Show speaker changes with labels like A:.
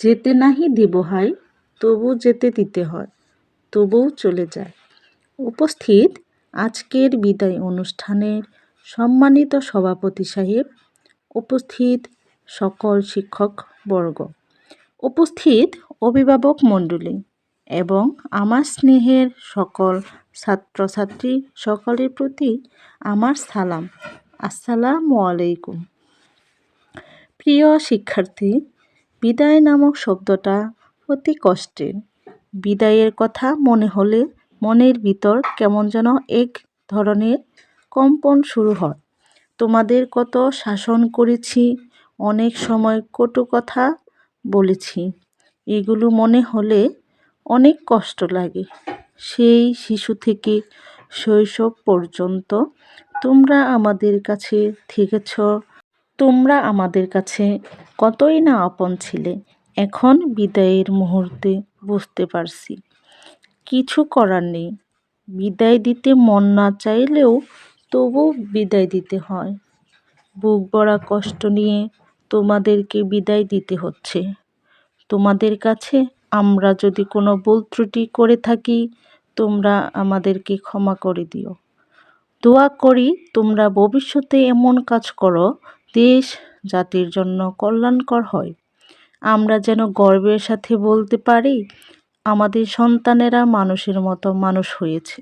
A: যেতে নাহি দিব হাই, তবু যেতে দিতে হয়, তবুও চলে যায়। উপস্থিত আজকের বিদায় অনুষ্ঠানের সম্মানিত সভাপতি সাহেব, উপস্থিত সকল শিক্ষক বর্গ, উপস্থিত অভিভাবক মণ্ডলী এবং আমার স্নেহের সকল ছাত্রছাত্রী সকলের প্রতি আমার সালাম। আসসালামু আলাইকুম। প্রিয় শিক্ষার্থী বিদায় নামক শব্দটা অতি কষ্টের। বিদায়ের কথা মনে হলে মনের ভিতর কেমন যেন এক ধরনের কম্পন শুরু হয়। তোমাদের কত শাসন করেছি, অনেক সময় কটু কথা বলেছি। এগুলো মনে হলে অনেক কষ্ট লাগে। সেই শিশু থেকে শৈশব পর্যন্ত তোমরা আমাদের কাছে থেকেছ তোমরা আমাদের কাছে কতই না আপন ছিলে, এখন বিদায়ের মুহূর্তে বুঝতে পারছি। কিছু করার নেই, বিদায় দিতে মন না চাইলেও তবু বিদায় দিতে হয়। বুক বড়া কষ্ট নিয়ে তোমাদেরকে বিদায় দিতে হচ্ছে। তোমাদের কাছে আমরা যদি কোনো ভুল ত্রুটি করে থাকি, তোমরা আমাদেরকে ক্ষমা করে দিও। দোয়া করি তোমরা ভবিষ্যতে এমন কাজ করো দেশ জাতির জন্য কল্যাণকর হয়। আমরা যেন গর্বের সাথে বলতে পারি, আমাদের সন্তানেরা মানুষের মতো মানুষ হয়েছে।